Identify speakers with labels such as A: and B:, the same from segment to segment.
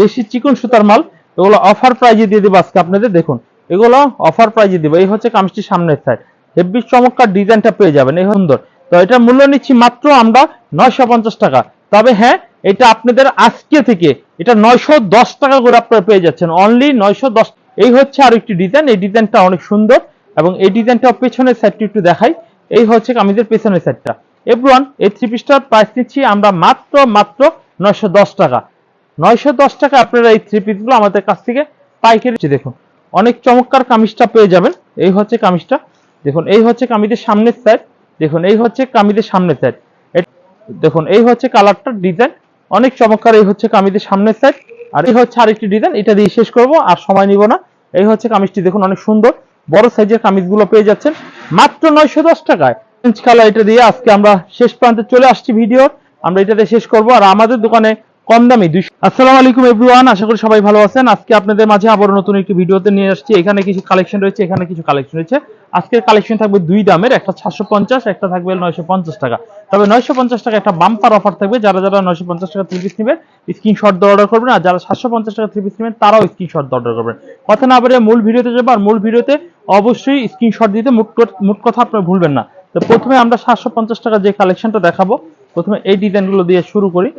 A: বেশি চিকন সুতার মাল, এগুলো অফার প্রাইজে দিয়ে দেবো আজকে আপনাদের, দেখুন। এগুলো অফার প্রাইজে দেবো, এই হচ্ছে কামিজটির সামনের সাইড হেভি চমৎকার ডিজাইনটা পেয়ে যাবেন, এই সুন্দর। তো এটার মূল্য নিচ্ছি মাত্র আমরা নয়শো পঞ্চাশ টাকা। তবে হ্যাঁ এটা আপনাদের আজকে থেকে, এটা নয়শো দশ টাকা করে আপনারা পেয়ে যাচ্ছেন অনলি নয়শো দশ। এই হচ্ছে আর একটি ডিজাইন এই ডিজাইনটা অনেক সুন্দর, এবং এই ডিজাইনটা পেছনের সাইডটা একটু দেখাই। এই হচ্ছে কামিজের পেছনের সাইডটা এভরিওয়ান এই থ্রি পিসটার প্রাইস নিচ্ছি আমরা মাত্র মাত্র নয়শো দশ টাকা। নয়শো দশ টাকা আপনারা এই থ্রি পিসগুলো আমাদের কাছ থেকে পাইকারি দেখুন। অনেক চমৎকার কামিজটা পেয়ে যাবেন। এই হচ্ছে কামিজটা। দেখুন, এই হচ্ছে কামিজের সামনের সাইড দেখুন, এই হচ্ছে কামিজের সামনের সাইড দেখুন, এই হচ্ছে কালারটা ডিজাইন অনেক চমৎকার এই হচ্ছে কামিজের সামনের সাইড আর এই হচ্ছে আরেকটি ডিজাইন এটা দিয়ে শেষ করব, আর সময় নিব না। এই হচ্ছে কামিজটি দেখুন, অনেক সুন্দর। বড় সাইজের কামিজগুলো পেয়ে যাচ্ছেন। মাত্র নয়শো দশ টাকায়। কালার এটা দিয়ে আজকে আমরা শেষ প্রান্তে চলে আসছি ভিডিওর। আমরা এটাতে শেষ করব। আর আমাদের দোকানে কম দামি দুইশো আসসালামু আলাইকুম এভরিওয়ান, আশা করি সবাই ভালো আছেন। আজকে আপনাদের মাঝে আবার নতুন একটি ভিডিওতে নিয়ে আসছি। এখানে কিছু কালেকশন রয়েছে, এখানে কিছু কালেকশন রয়েছে। আজকের কালেকশন থাকবে দুই দামের, একটা সাতশো পঞ্চাশ, একটা থাকবে নয়শো পঞ্চাশ টাকা। তবে নয়শো পঞ্চাশ টাকা একটা বাম্পার অফার থাকবে, যারা যারা নয়শো পঞ্চাশ টাকা থ্রি পিস নেবেন স্ক্রিনশট দিয়ে অর্ডার করবেন, আর যারা সাতশো পঞ্চাশ টাকা থ্রি পিস নেবেন, তারাও স্ক্রিনশট দিয়ে অর্ডার করবেন। কথা না বলে মূল ভিডিওতে যাব, আর মূল ভিডিওতে অবশ্যই স্ক্রিনশট দিতে মোট কথা আপনারা ভুলবেন না। তো প্রথমে আমরা সাতশো পঞ্চাশ টাকা যে কালেকশনটা দেখাবো, প্রথমে এই ডিজাইনগুলো দিয়ে শুরু করি।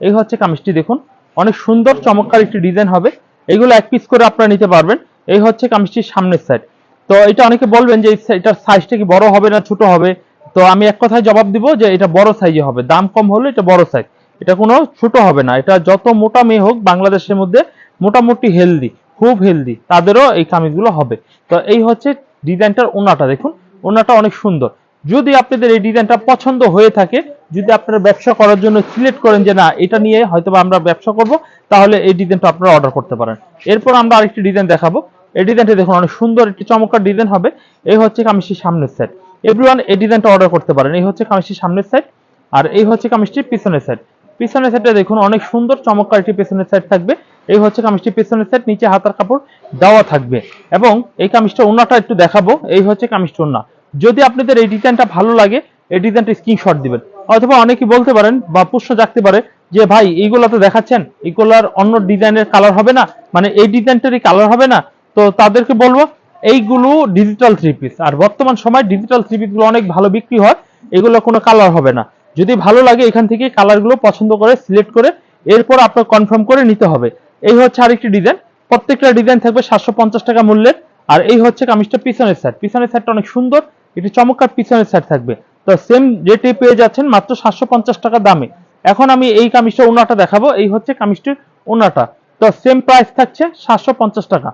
A: এই হচ্ছে কামিজটি দেখুন। অনেক সুন্দর, চমৎকার একটি ডিজাইন হবে। এগুলো এক পিস করে আপনারা নিতে পারবেন। এই হচ্ছে কামিজটির সামনের সাইড তো এটা অনেকে বলবেন যে এটার সাইজটা কি বড় হবে না ছোট হবে? তো আমি এক কথায় জবাব দিব যে, এটা বড় সাইজে হবে। দাম কম হলে এটা বড় সাইজ এটা কোনো ছোট হবে না। এটা যত মোটা মেয়ে হোক, বাংলাদেশের মধ্যে মোটামুটি হেলদি খুব হেলদি তাদেরও এই কামিজগুলো হবে। তো এই হচ্ছে ডিজাইনটার ওনাটা। দেখুন, ওনাটা অনেক সুন্দর। যদি আপনাদের এই ডিজাইনটা পছন্দ হয়ে থাকে, যদি আপনারা ব্যবসা করার জন্য সিলেক্ট করেন যে না, এটা নিয়ে হয়তো আমরা ব্যবসা করব, তাহলে এই ডিজাইনটা আপনারা অর্ডার করতে পারেন। এরপর আমরা আরেকটি ডিজাইন দেখাবো। এই ডিজাইনটা দেখুন, অনেক সুন্দর একটি চমৎকার ডিজাইন হবে। এই হচ্ছে কামিজটির সামনের সাইড এভরিওয়ান এই ডিজাইনটা অর্ডার করতে পারেন। এই হচ্ছে কামিজটির সামনের সাইড আর এই হচ্ছে কামিজটির পিছনের সাইড পিছনের সাইডটা দেখুন, অনেক সুন্দর চমৎকার একটি পিছনের সাইড থাকবে। এই হচ্ছে কামিজটির পিছনের সাইড নিচে হাতার কাপড় দেওয়া থাকবে। এবং এই কামিজটা ওনাটা একটু দেখাবো। এই হচ্ছে কামিজটা ওনা যদি আপনাদের এই ডিজাইনটা ভালো লাগে, এই ডিজাইনটা স্ক্রিনশট দিবেন। অথবা অনেকে বলতে পারেন বা প্রশ্ন জাগতে পারে যে, ভাই, এইগুলো তো দেখাচ্ছেন এগুলার অন্য ডিজাইনের কালার হবে না মানে এই ডিজাইনটারই কালার হবে না। তো তাদেরকে বলব, এইগুলো ডিজিটাল থ্রি পিস আর বর্তমান সময় ডিজিটাল থ্রি পিসগুলো অনেক ভালো বিক্রি হয়, এগুলো কোনো কালার হবে না। যদি ভালো লাগে এখান থেকে কালারগুলো পছন্দ করে সিলেক্ট করে, এরপর আপনার কনফার্ম করে নিতে হবে। এই হচ্ছে আরেকটি ডিজাইন প্রত্যেকটা ডিজাইন থাকবে সাতশো পঞ্চাশ টাকা মূল্যের। আর এই হচ্ছে কামিজটা পিছনের সাইড পিছনের সাইডটা অনেক সুন্দর। একটি চমৎকার পিছনের সাইড থাকবে। তো সেম রেটে পেয়ে যাচ্ছেন মাত্র সাতশো পঞ্চাশ টাকা দামে। এখন আমি এই কামিজটা ওনাটা দেখাবো, এই হচ্ছে কামিজটির ওনাটা। তো সেম প্রাইস থাকছে সাতশো পঞ্চাশ টাকা।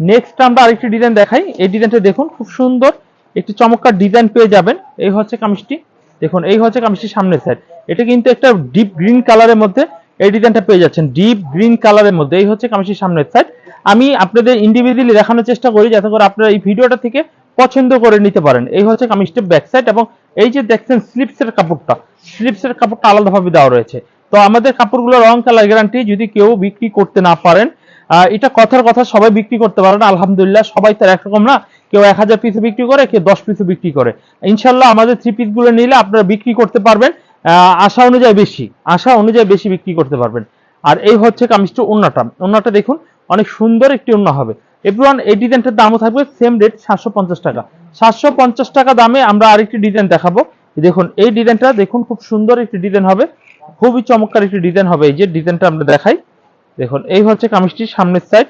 A: নেক্সট আমরা আরেকটি ডিজাইন দেখাই। এই ডিজাইনটা দেখুন, খুব সুন্দর। একটি চমৎকার ডিজাইন পেয়ে যাবেন। এই হচ্ছে কামিজটি। দেখুন, এই হচ্ছে কামিজটির সামনের সাইড এটা কিন্তু একটা ডিপ গ্রিন কালারের মধ্যে এই ডিজাইনটা পেয়ে যাচ্ছেন। ডিপ গ্রিন কালারের মধ্যে। এই হচ্ছে কামিজটির সামনের সাইড আমি আপনাদের ইন্ডিভিজুয়ালি দেখানোর চেষ্টা করি, যাতে করে আপনারা এই ভিডিওটা থেকে পছন্দ করে নিতে পারেন। এই হচ্ছে কামিজটির ব্যাক সাইড এবং এই যে দেখছেন স্লিপসের কাপড়টা স্লিপসের কাপড়টা আলাদাভাবে দেওয়া রয়েছে। তো আমাদের কাপড়গুলো রং কালার গ্যারান্টি যদি কেউ বিক্রি করতে না পারেন এটা কথার কথা সবাই বিক্রি করতে পারে না, আলহামদুলিল্লাহ সবাই তো একরকম না, কেউ এক হাজার পিসে বিক্রি করে, কেউ দশ পিসে বিক্রি করে। ইনশাল্লাহ আমাদের থ্রি পিসগুলো নিলে আপনারা বিক্রি করতে পারবেন আশা অনুযায়ী বেশি, আশা অনুযায়ী বেশি বিক্রি করতে পারবেন। আর এই হচ্ছে কামিজটা ওন্নাটা ওন্নাটা দেখুন, অনেক সুন্দর একটি ওন্না হবে। এভরিওয়ান এই ডিজাইনটার দামও থাকবে সেম রেট সাতশো পঞ্চাশ টাকা। সাতশো পঞ্চাশ টাকা দামে আমরা আরেকটি ডিজাইন দেখাবো। দেখুন, এই ডিজাইনটা দেখুন, খুব সুন্দর একটি ডিজাইন হবে। খুবই চমৎকার একটি ডিজাইন হবে এই যে ডিজাইনটা আমরা দেখাই। দেখুন, এই হচ্ছে কামিজটির সামনের সাইড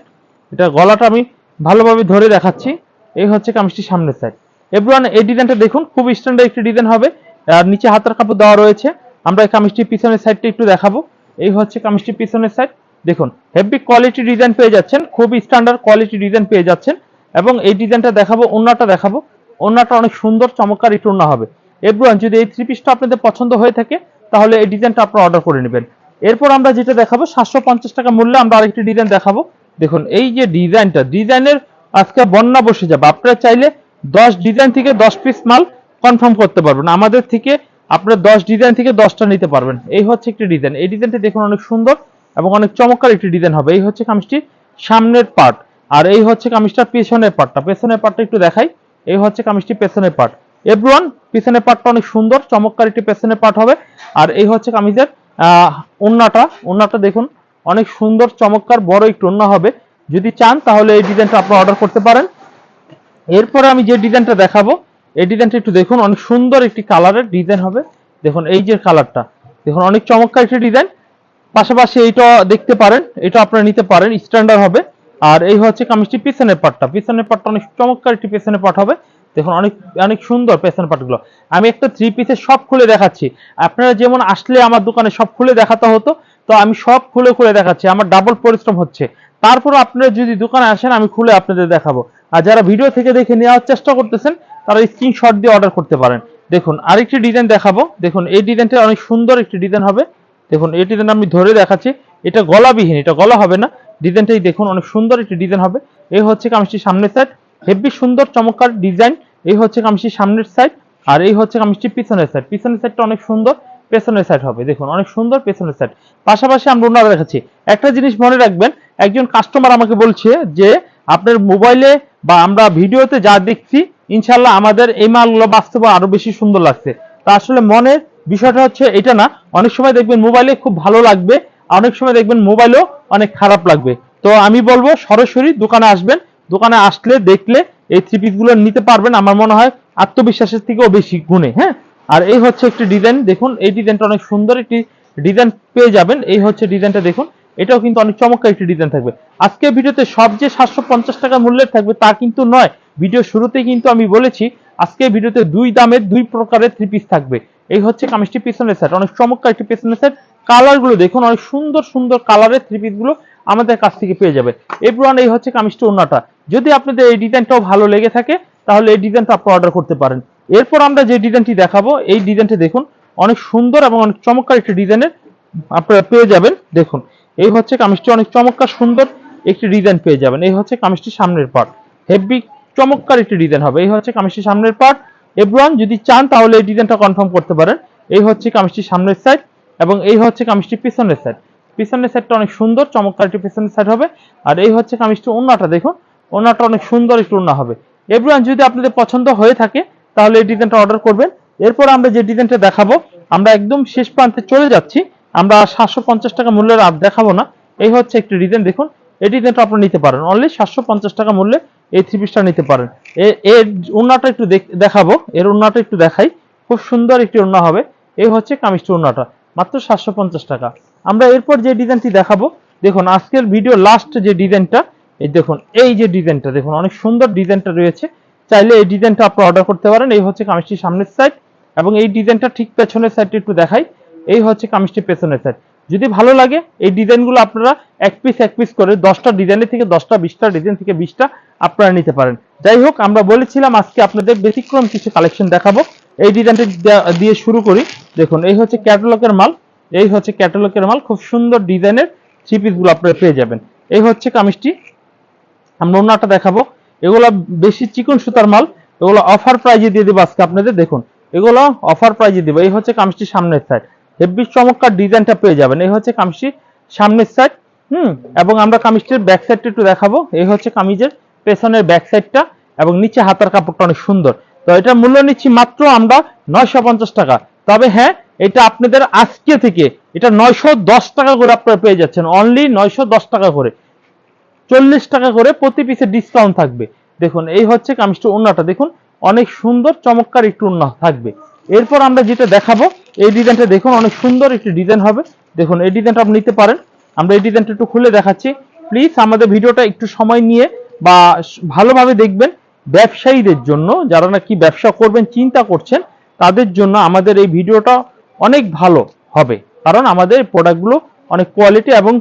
A: এটা গলাটা আমি ভালোভাবে ধরে দেখাচ্ছি। এই হচ্ছে কামিজটির সামনের সাইড এভরিওয়ান এই ডিজাইনটা দেখুন, খুব স্ট্যান্ডার্ড একটি ডিজাইন হবে। আর নিচে হাতার কাপড় দেওয়া রয়েছে। আমরা এই কামিজটির পিছনের সাইডটা একটু দেখাবো। এই হচ্ছে কামিজটির পিছনের সাইড দেখুন হেভি কোয়ালিটি ডিজাইন পেয়ে যাচ্ছেন, খুব স্ট্যান্ডার্ড কোয়ালিটি ডিজাইন পেয়ে যাচ্ছেন এবং এই ডিজাইনটা দেখাবো ওন্নাটা দেখাবো। ওন্নাটা অনেক সুন্দর, চমৎকার একটু ওন্না হবে। এভরিওয়ান যদি এই থ্রি পিসটা আপনাদের পছন্দ হয়ে থাকে, তাহলে এই ডিজাইনটা আপনারা অর্ডার করে নেবেন। এরপর আমরা যেটা দেখাবো, সাতশো পঞ্চাশ টাকা মূল্যে আমরা আরেকটি ডিজাইন দেখাবো। দেখুন, এই যে ডিজাইনটা ডিজাইনের আজকে বন্যা বসে যাবে। আপনারা চাইলে দশ ডিজাইন থেকে দশ পিস মাল কনফার্ম করতে পারবেন। আমাদের থেকে আপনারা দশ ডিজাইন থেকে দশটা নিতে পারবেন। এই হচ্ছে একটি ডিজাইন এই ডিজাইনটা দেখুন অনেক সুন্দর। এবং অনেক চমৎকার একটি ডিজাইন হবে। এই হচ্ছে কামিজটির সামনের পার্ট আর এই হচ্ছে কামিজটার পেছনের পার্টটা পেছনের পার্টটা একটু দেখাই। এই হচ্ছে কামিজটির পেছনের পার্ট এভরিওয়ান পিছনের পার্টটা অনেক সুন্দর, চমৎকার একটি পেছনের পার্ট হবে। আর এই হচ্ছে কামিজের ওন্নাটা। ওন্নাটা দেখুন, অনেক সুন্দর, চমৎকার, বড় একটু ওন্না হবে। যদি চান, তাহলে এই ডিজাইনটা আপনি অর্ডার করতে পারেন। এরপরে আমি যে ডিজাইনটা দেখাবো, এই ডিজাইনটা একটু দেখুন, অনেক সুন্দর একটি কালারের ডিজাইন হবে। দেখুন, এই যে কালারটা দেখুন, অনেক চমৎকার একটি ডিজাইন পাশাপাশি এইটা দেখতে পারেন, এটা আপনারা নিতে পারেন স্ট্যান্ডার্ড হবে। আর এই হচ্ছে কামিজটি পিছনের পাটটা। পিছনের পাটটা অনেক চমৎকার একটি পিছনের পাট হবে। দেখুন, অনেক অনেক সুন্দর পেছনের পাটগুলো। আমি একটা থ্রি পিসের সব খুলে দেখাচ্ছি। আপনারা যেমন আসলে আমার দোকানে সব খুলে দেখাতে হতো, তো আমি সব খুলে খুলে দেখাচ্ছি। আমার ডাবল পরিশ্রম হচ্ছে। তারপর আপনারা যদি দোকানে আসেন, আমি খুলে আপনাদের দেখাবো। আর যারা ভিডিও থেকে দেখে নেওয়ার চেষ্টা করতেছেন, তারা স্ক্রিনশট দিয়ে অর্ডার করতে পারেন। দেখুন, আরেকটি ডিজাইন দেখাবো। দেখুন, এই ডিজাইনটা অনেক সুন্দর একটি ডিজাইন হবে। দেখুন ডিজাইন আমি ধরে দেখাচ্ছি। এটা গলাবিহীন, এটা গলা হবে না। ডিজাইনটাই দেখুন, অনেক সুন্দর একটি ডিজাইন হবে। এই হচ্ছে কামিজটির সামনের সাইড হেভি সুন্দর, চমৎকার ডিজাইন। এই হচ্ছে কামিজটির সামনের সাইড আর এই হচ্ছে কামিজটির পিছনের সাইড পিছনের সাইডটা অনেক সুন্দর, পেছনের সাইড হবে। দেখুন, অনেক সুন্দর পেছনের সাইড পাশাপাশি আমরা ওনারা দেখাচ্ছি। একটা জিনিস মনে রাখবেন, একজন কাস্টমার আমাকে বলছে যে, আপনার মোবাইলে বা আমরা ভিডিওতে যা দেখছি ইনশাল্লাহ আমাদের এই মালগুলো বাস্তবে আরও বেশি সুন্দর লাগছে। তা আসলে মনের বিষয়টা হচ্ছে এটা না, অনেক সময় দেখবেন মোবাইলে খুব ভালো লাগবে, অনেক সময় দেখবেন মোবাইলও অনেক খারাপ লাগবে। তো আমি বলব সরাসরি দোকানে আসবেন, দোকানে আসলে দেখলে এই থ্রি পিসগুলো নিতে পারবেন, আমার মনে হয় আত্মবিশ্বাসের থেকেও বেশি গুণে হ্যাঁ? আর এই হচ্ছে একটি ডিজাইন দেখুন এই ডিজাইনটা অনেক সুন্দর একটি ডিজাইন পেয়ে যাবেন, এই হচ্ছে ডিজাইনটা দেখুন, এটাও কিন্তু অনেক চমৎকার একটি ডিজাইন থাকবে। আজকে ভিডিওতে সব যে সাতশো পঞ্চাশ টাকা মূল্যের থাকবে তা কিন্তু নয়, ভিডিও শুরুতেই কিন্তু আমি বলেছি আজকে ভিডিওতে দুই দামের দুই প্রকারের থ্রি পিস থাকবে। এই হচ্ছে কামিজটি পিছনের সেট অনেক চমৎকার একটি পিছনের সেট কালারগুলো দেখুন, অনেক সুন্দর সুন্দর কালারের থ্রি পিসগুলো আমাদের কাছ থেকে পেয়ে যাবে। এবার এই হচ্ছে কামিজটি অন্যটা যদি আপনাদের এই ডিজাইনটাও ভালো লেগে থাকে, তাহলে এই ডিজাইনটা আপনি অর্ডার করতে পারেন। এরপর আমরা যে ডিজাইনটি দেখাবো, এই ডিজাইনটি দেখুন, অনেক সুন্দর এবং অনেক চমৎকার একটি ডিজাইনের আপনারা পেয়ে যাবেন। দেখুন, এই হচ্ছে কামিজটি অনেক চমৎকার, সুন্দর একটি ডিজাইন পেয়ে যাবেন। এই হচ্ছে কামিজটি সামনের পার্ট হেভি চমৎকার একটি ডিজাইন হবে। এই হচ্ছে কামিজটি সামনের পার্ট এভরিওয়ান যদি চান তাহলে এই ডিজাইনটা কনফার্ম করতে পারেন। এই হচ্ছে কামিজটি সামনের সাইড এবং এই হচ্ছে কামিজটি পিছনের সাইড পিছনের সাইডটা অনেক সুন্দর, চমৎকার একটি পিছনের সাইড হবে। আর এই হচ্ছে কামিজটি ওন্নাটা দেখুন ওন্নাটা অনেক সুন্দর একটু ওন্না হবে। এভরিওয়ান যদি আপনাদের পছন্দ হয়ে থাকে, তাহলে এই ডিজাইনটা অর্ডার করবেন। এরপর আমরা যে ডিজাইনটা দেখাবো, আমরা একদম শেষ প্রান্তে চলে যাচ্ছি। আমরা সাতশো পঞ্চাশ টাকা মূল্যের আর দেখাবো না। এই হচ্ছে একটি ডিজাইন দেখুন। এই ডিজাইনটা আপনারা নিতে পারেন। অনলি সাতশো পঞ্চাশ টাকা মূল্যে এই থ্রি পিসটা নিতে পারেন। এর উন্নাটা একটু দেখ- দেখাবো। এর উন্নাটা একটু দেখাই। খুব সুন্দর একটি উন্না হবে। এই হচ্ছে কামিজটি উন্নাটা মাত্র সাতশো পঞ্চাশ টাকা। আমরা এরপর যে ডিজাইনটি দেখাবো, দেখুন, আজকের ভিডিও লাস্ট যে ডিজাইনটা, এই দেখুন, এই যে ডিজাইনটা, দেখুন, অনেক সুন্দর ডিজাইনটা রয়েছে। চাইলে এই ডিজাইনটা আপনি অর্ডার করতে পারেন। এই হচ্ছে কামিজটির সামনের সাইড এবং এই ডিজাইনটা ঠিক পেছনের সাইডটা একটু দেখাই। এই হচ্ছে কামিজটির পেছনের সাইড যদি ভালো লাগে, এই ডিজাইনগুলো আপনারা এক পিস এক পিস করে দশটা ডিজাইনের থেকে দশটা, বিশটা ডিজাইন থেকে বিশটা আপনারা নিতে পারেন। যাই হোক, আমরা বলেছিলাম আজকে আপনাদের ব্যতিক্রম কিছু কালেকশন দেখাবো। এই ডিজাইনটা দিয়ে শুরু করি। দেখুন, এই হচ্ছে ক্যাটালগের মাল। এই হচ্ছে ক্যাটালগের মাল। খুব সুন্দর ডিজাইনের থ্রি পিসগুলো আপনারা পেয়ে যাবেন। এই হচ্ছে কামিজটি। আমরা অন্যটা দেখাবো। এগুলো বেশি চিকন সুতার মাল। এগুলো অফার প্রাইজে দিয়ে দেবো আজকে আপনাদের। দেখুন, এগুলো অফার প্রাইজে দেবো। এই হচ্ছে কামিজটি সামনের সাইড হেভি চমৎকার ডিজাইনটা পেয়ে যাবেন। এই হচ্ছে কামিজটি সামনের সাইড হুম, এবং আমরা কামিজটির ব্যাক সাইডটা একটু দেখাবো। এই হচ্ছে কামিজের পেছনের ব্যাক সাইডটা এবং নিচে হাতার কাপড়টা অনেক সুন্দর। তো এটার মূল্য নিচ্ছি মাত্র আমরা নয়শো পঞ্চাশ টাকা। তবে হ্যাঁ এটা আপনাদের আজকে থেকে এটা নয়শো দশ টাকা করে আপনারা পেয়ে যাচ্ছেন। অনলি নয়শো দশ টাকা করে। চল্লিশ টাকা করে প্রতি পিসে ডিসকাউন্ট থাকবে। দেখুন, এই হচ্ছে কামিজটা ওন্নাটা দেখুন, অনেক সুন্দর, চমৎকার একটু ওন্না থাকবে। এরপর আমরা যেটা দেখাবো এই ডিজাইনটা দেখুন, অনেক সুন্দর একটি ডিজাইন হবে। দেখুন, এই ডিজাইনটা আপনি নিতে পারেন। আমরা এই ডিজাইনটা একটু খুলে দেখাচ্ছি। প্লিজ আমাদের ভিডিওটা একটু সময় নিয়ে বা ভালোভাবে দেখবেন ব্যবসায়ীদের জন্য, যারা নাকি ব্যবসা করবেন, চিন্তা করছেন, তাদের জন্য আমাদের এই ভিডিওটা অনেক ভালো হবে। কারণ আমাদের প্রোডাক্টগুলো অনেক কোয়ালিটি এবং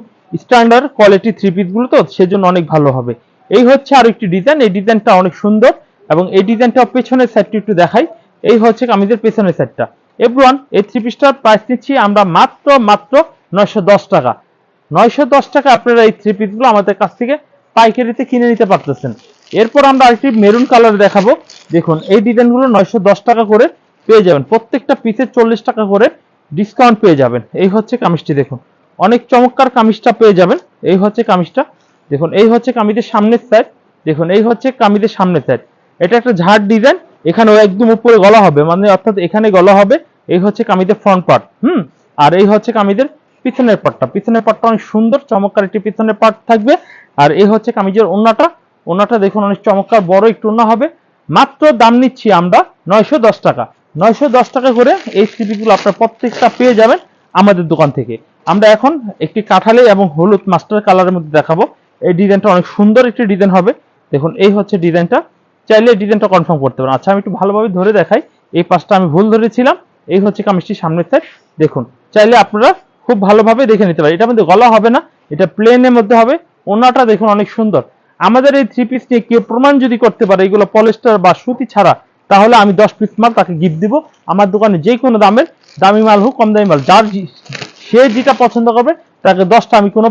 A: স্ট্যান্ডার্ড কোয়ালিটি থ্রি পিসগুলো তো, সেজন্য অনেক ভালো হবে। এই হচ্ছে আর একটি ডিজাইন এই ডিজাইনটা অনেক সুন্দর এবং এই ডিজাইনটা পেছনের সাইডটি একটু দেখাই। এই হচ্ছে কামিজের পেছনের সাইডটা এভরিওয়ান এই থ্রি পিসটার প্রাইস নিচ্ছি আমরা মাত্র মাত্র নয়শো দশ টাকা। নয়শো দশ টাকা আপনারা এই থ্রি পিসগুলো আমাদের কাছ থেকে পাইকারিতে কিনে নিতে পারতেছেন। এরপর আমরা আরেকটি মেরুন কালার দেখাবো। দেখুন, এই ডিজাইনগুলো নয়শো দশ টাকা করে পেয়ে যাবেন। প্রত্যেকটা পিসের চল্লিশ টাকা করে ডিসকাউন্ট পেয়ে যাবেন। এই হচ্ছে কামিজটি, দেখুন। অনেক চমৎকার কামিজটা পেয়ে যাবেন। এই হচ্ছে কামিজটা। দেখুন, এই হচ্ছে কামিজের সামনের সাইড দেখুন, এই হচ্ছে কামিজের সামনের সাইড এটা একটা ঝাড় ডিজাইন এখানে একদম উপরে গলা হবে মানে অর্থাৎ এখানে গলা হবে, এই হচ্ছে কামিজের ফ্রন্ট পার্ট হুম? আর এই হচ্ছে কামিজের পিছনের পাটটা পিছনের পাটটা অনেক সুন্দর, চমৎকার একটি পিছনের পার্ট থাকবে। আর এই হচ্ছে কামিজের ওন্নাটা। ওন্নাটা দেখুন অনেক চমৎকার, বড় একটু ওন্না হবে। মাত্র দাম নিচ্ছি আমরা নয়শো দশ টাকা। নয়শো দশ টাকা করে এই স্লিপিগুলো আপনার প্রত্যেকটা পেয়ে যাবেন আমাদের দোকান থেকে। আমরা এখন একটি কাঁঠালি এবং হলুদ মাস্টার কালারের মধ্যে দেখাবো। এই ডিজাইনটা অনেক সুন্দর একটি ডিজাইন হবে। দেখুন, এই হচ্ছে ডিজাইনটা। চাইলে ডিজাইনটা কনফার্ম করতে পারেন। আচ্ছা আমি একটু ভালোভাবে ধরে দেখাই। এই পাশটা আমি ভুল ধরেছিলাম। এই হচ্ছে কামিজটি সামনের সাইড দেখুন, চাইলে আপনারা খুব ভালোভাবে দেখে নিতে পারেন। এটা মধ্যে গলা হবে না, এটা প্লেনের মধ্যে হবে। ওনাটা দেখুন অনেক সুন্দর। আমাদের এই থ্রি পিস নিয়ে কেউ প্রমাণ যদি করতে পারে, এগুলো পলিস্টার বা সুতি ছাড়া, তাহলে আমি দশ পিস মাল তাকে গিফট দিব। আমার দোকানে যে কোনো দামের, দামি মাল হোক, কম দামি মাল, যার সে যেটা পছন্দ করবে, তাকে দশটা আমি কোনো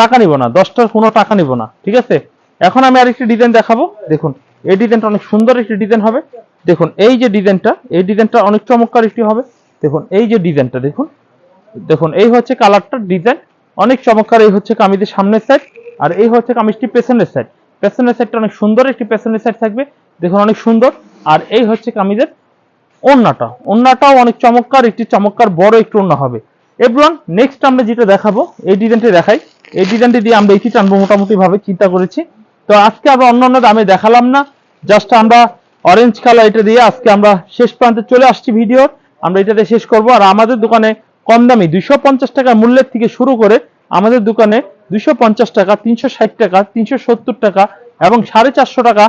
A: টাকা নিব না, দশটার কোনো টাকা নিব না। ঠিক আছে? এখন আমি আরেকটি ডিজাইন দেখাবো। দেখুন এই ডিজাইনটা অনেক সুন্দর একটি ডিজাইন হবে। দেখুন, এই যে ডিজাইনটা, এই ডিজাইনটা অনেক চমৎকার একটি হবে। দেখুন, এই যে ডিজাইনটা, দেখুন। দেখুন, এই হচ্ছে কালারটার ডিজাইন। অনেক চমৎকার, এই হচ্ছে কামিজের সামনের সাইড আর এই হচ্ছে কামিজটি পেছনের সাইড পেছনের সাইডটা অনেক সুন্দর একটি পেছনের সাইড থাকবে। দেখুন, অনেক সুন্দর। আর এই হচ্ছে কামিজের ওন্নাটা। ওন্নাটাও অনেক চমৎকার, একটি চমৎকার বড় একটু ওন্না হবে। এভরিওয়ান নেক্সট আমরা যেটা দেখাবো, এই ডিজাইনটি দেখাই। এই ডিজাইনটি দিয়ে আমরা এটি টানবো মোটামুটি ভাবে চিন্তা করেছি। তো আজকে আমরা অন্য অন্য দামে দেখালাম না। জাস্ট আমরা অরেঞ্জ কালার এটা দিয়ে আজকে আমরা শেষ প্রান্তে চলে আসছি ভিডিও আমরা এটাতে শেষ করব। আর আমাদের দোকানে কম দামি দুইশো পঞ্চাশ টাকা মূল্যের থেকে শুরু করে আমাদের দোকানে দুইশো পঞ্চাশ টাকা, তিনশো ষাট টাকা, তিনশো সত্তর টাকা এবং সাড়ে চারশো টাকা,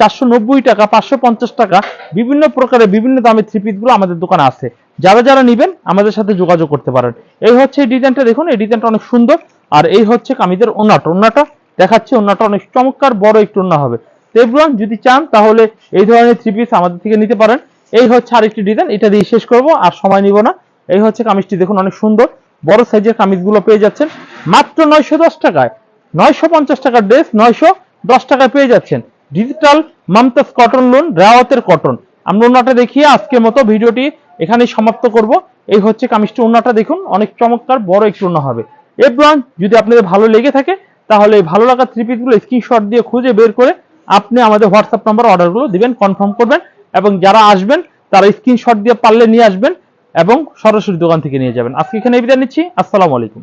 A: চারশো নব্বই টাকা, পাঁচশো পঞ্চাশ টাকা বিভিন্ন প্রকারের বিভিন্ন দামের থ্রি গুলো আমাদের দোকানে আছে। যারা যারা নিবেন আমাদের সাথে যোগাযোগ করতে পারেন। এই হচ্ছে এই ডিজাইনটা দেখুন, এই ডিজাইনটা অনেক সুন্দর। আর এই হচ্ছে কামিদের ওনাটা ওনাটা দেখাচ্ছে ওনাটা অনেক চমৎকার, বড় একটু ওনা হবে। Everyone যদি চান, তাহলে এই ধরনের থ্রি পিস আমাদের থেকে নিতে পারেন। এই হচ্ছে আরেকটি ডিজাইন এটা দিয়ে শেষ করব, আর সময় নিব না। এই হচ্ছে কামিজটি, দেখুন অনেক সুন্দর। বড় সাইজের কামিজগুলো পেয়ে যাচ্ছেন। মাত্র নয়শো দশ টাকায়, নয়শো পঞ্চাশ টাকার ড্রেস নয়শো দশ টাকায় পেয়ে যাচ্ছেন। ডিজিটাল মামতাজ কটন লোন রেওয়াতের কটন আমরা ওনাটা দেখিয়ে আজকের মতো ভিডিওটি এখানেই সমাপ্ত করব। এই হচ্ছে কামিজটি, ওনাটা দেখুন, অনেক চমৎকার, বড় একটু ওনা হবে। এভরিওয়ান যদি আপনাদের ভালো লেগে থাকে, তাহলে ভালো লাগা থ্রি পিসগুলো স্ক্রিনশট দিয়ে খুঁজে বের করে আপনি আমাদের হোয়াটসঅ্যাপ নাম্বার অর্ডারগুলো দিবেন কনফার্ম করবেন এবং যারা আসবেন, তারা স্ক্রিনশট দিয়ে পারলে নিয়ে আসবেন এবং সরাসরি দোকান থেকে নিয়ে যাবেন। আজকে এখানে বিদায় নিচ্ছি। আসসালামু আলাইকুম।